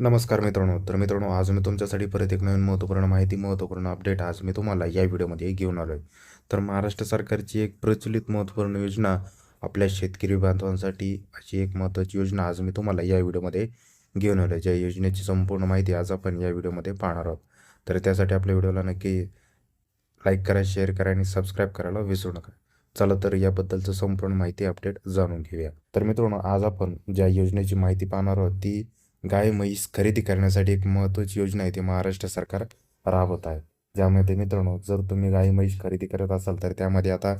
नमस्कार मित्रांनो. तर मित्रांनो आज मी तुमच्यासाठी परत एक नवीन महत्त्वपूर्ण माहिती महत्त्वपूर्ण अपडेट आज मी तुम्हाला या व्हिडिओमध्ये घेऊन आलो आहे तर महाराष्ट्र सरकारची एक प्रचलित महत्त्वपूर्ण योजना आपल्या शेतकरी बांधवांसाठी अशी एक महत्त्वाची योजना आज मी तुम्हाला या व्हिडिओमध्ये घेऊन आलो आहे ज्या योजनेची संपूर्ण माहिती आज आपण या व्हिडिओमध्ये पाहणार आहोत. तर त्यासाठी आपल्या व्हिडिओला नक्की लाईक करा शेअर करा आणि सबस्क्राईब करायला विसरू नका. चला तर याबद्दलचं संपूर्ण माहिती अपडेट जाणून घेऊया. तर मित्रांनो आज आपण ज्या योजनेची माहिती पाहणार आहोत ती गाय म्हैस खरेदी करण्यासाठी एक महत्त्वाची योजना आहे. ती महाराष्ट्र सरकार राबवत आहे. ज्यामध्ये मित्रांनो जर तुम्ही गाय म्हैस खरेदी करत असाल तर त्यामध्ये आता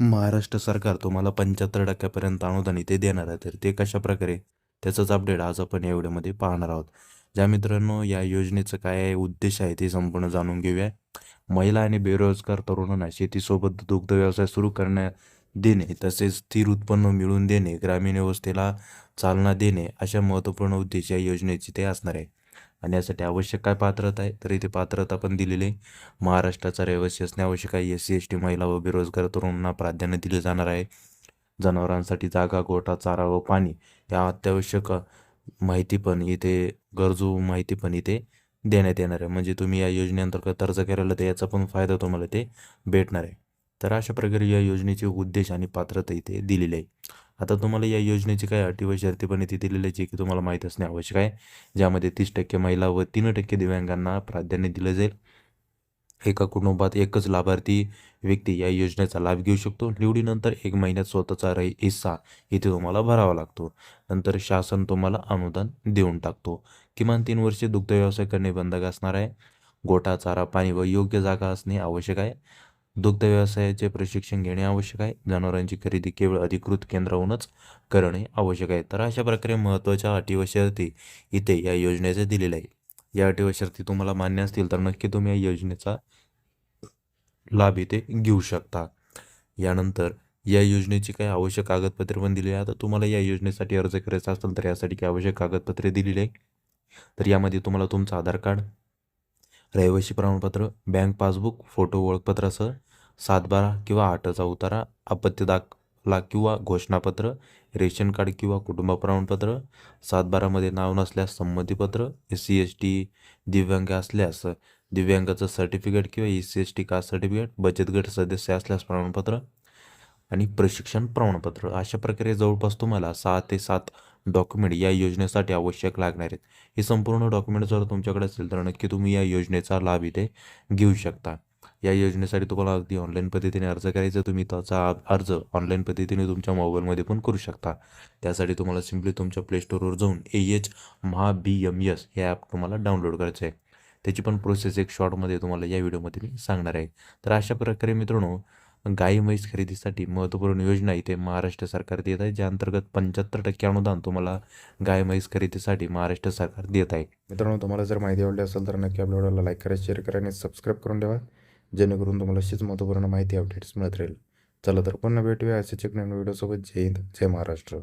महाराष्ट्र सरकार तुम्हाला पंच्याहत्तर टक्क्यापर्यंत अनुदान इथे देणार आहे. तर ते कशा प्रकारे? त्याचंच अपडेट आज आपण या व्हिडिओमध्ये पाहणार आहोत. ज्या मित्रांनो या योजनेचं काय उद्देश आहे ते संपूर्ण जाणून घेऊया. महिला आणि बेरोजगार तरुणांना शेतीसोबत दुग्ध व्यवसाय सुरू करण्या देणे तसेच स्थिर उत्पन्न मिळवून देणे ग्रामीण व्यवस्थेला चालना देणे अशा महत्त्वपूर्ण उद्देश या योजनेची ते असणार आहे. आणि यासाठी आवश्यक काय पात्रता आहे? तर इथे पात्रता पण दिलेली आहे. महाराष्ट्राचा रहिवासी असणे आवश्यक आहे. एस सी एस टी महिला व बेरोजगार तरुणांना प्राधान्य दिले जाणार आहे. जनावरांसाठी जागा गोठा चारा व पाणी या अत्यावश्यक माहिती पण इथे गरजू माहिती पण इथे देण्यात येणार आहे. म्हणजे तुम्ही या योजनेअंतर्गत अर्ज करायला तर याचा पण फायदा तुम्हाला ते भेटणार आहे. तर अशा प्रकारे या योजनेचे उद्देश आणि पात्रता इथे दिलेली आहे. आता तुम्हाला या योजनेची काय अटी व शर्ती पण इथे दिलेली आहे जे की तुम्हाला माहीत असणे आवश्यक आहे ज्यामध्ये तीस टक्के महिला व तीन टक्के दिव्यांगांना प्राधान्य दिलं जाईल. एका कुटुंबात एकच लाभार्थी व्यक्ती या योजनेचा लाभ घेऊ शकतो. निवडीनंतर एक महिन्यात स्वतःचा रही हिस्सा इथे तुम्हाला भरावा लागतो. नंतर शासन तुम्हाला अनुदान देऊन टाकतो. किमान तीन वर्षे दुग्ध व्यवसाय करणे बंधक असणार आहे. गोठा चारा पाणी व योग्य जागा असणे आवश्यक आहे. दुग्ध व्यवसायाचे प्रशिक्षण घेणे आवश्यक आहे. जनावरांची खरेदी केवळ अधिकृत केंद्राहूनच करणे आवश्यक आहे. तर अशा प्रकारे महत्त्वाच्या अटी व शर्ती इथे या योजनेचे दिलेले आहे. या अटी व शर्ती तुम्हाला मान्य असतील तर नक्की तुम्ही या योजनेचा लाभ इथे घेऊ शकता. यानंतर या योजनेची काही आवश्यक कागदपत्रे पण दिली आहे आता तुम्हाला या योजनेसाठी अर्ज करायचा असेल तर यासाठी काही आवश्यक कागदपत्रे दिलेली आहे तर यामध्ये तुम्हाला तुमचं आधार कार्ड रहिवासी प्रमाणपत्र बँक पासबुक फोटो ओळखपत्रासह सातबारा किंवा आठचा उतारा आपत्ती दाखला किंवा घोषणापत्र रेशन कार्ड किंवा कुटुंब प्रमाणपत्र सातबारामध्ये नाव नसल्यास संमतीपत्र एस सी एस टी दिव्यांग असल्यास दिव्यांगाचं सर्टिफिकेट किंवा E C S T caste certificate बचत गट सदस्य असल्यास प्रमाणपत्र आणि प्रशिक्षण प्रमाणपत्र. अशा प्रकारे जवळपास तुम्हाला सहा ते सात डॉक्युमेंट या योजनेसाठी आवश्यक लागणार आहेत. हे संपूर्ण डॉक्युमेंट जर तुमच्याकडे असेल तर नक्की तुम्ही या योजनेचा लाभ इथे घेऊ शकता. या योजनेसाठी तुम्हाला अगदी ऑनलाईन पद्धतीने अर्ज करायचा तुम्ही त्याचा अर्ज ऑनलाईन पद्धतीने तुमच्या मोबाईलमध्ये पण करू शकता. त्यासाठी तुम्हाला सिम्पली तुमच्या प्लेस्टोरवर जाऊन A H Maha B M S हे ॲप तुम्हाला डाउनलोड करायचं आहे. त्याची पण प्रोसेस एक शॉर्टमध्ये तुम्हाला या व्हिडिओमध्ये मी सांगणार आहे. तर अशा प्रकारे मित्रांनो गाई म्हैस खरेदीसाठी महत्त्वपूर्ण योजना इथे महाराष्ट्र सरकार देत आहे ज्या अंतर्गत पंच्याहत्तर टक्के अनुदान तुम्हाला गाय म्हैस खरेदीसाठी महाराष्ट्र सरकार देत आहे. मित्रांनो तुम्हाला जर माहिती आवडली असेल तर नक्की आपल्या व्हिडिओला लाईक करा शेअर करा आणि सबस्क्राईब करून ठेवा जेणेकरून तुम्हाला अशीच महत्त्वपूर्ण माहिती अपडेट्स मिळत राहील. चला तर पुन्हा भेटूया असेच एक नवीन व्हिडिओसोबत. जय हिंद जय महाराष्ट्र.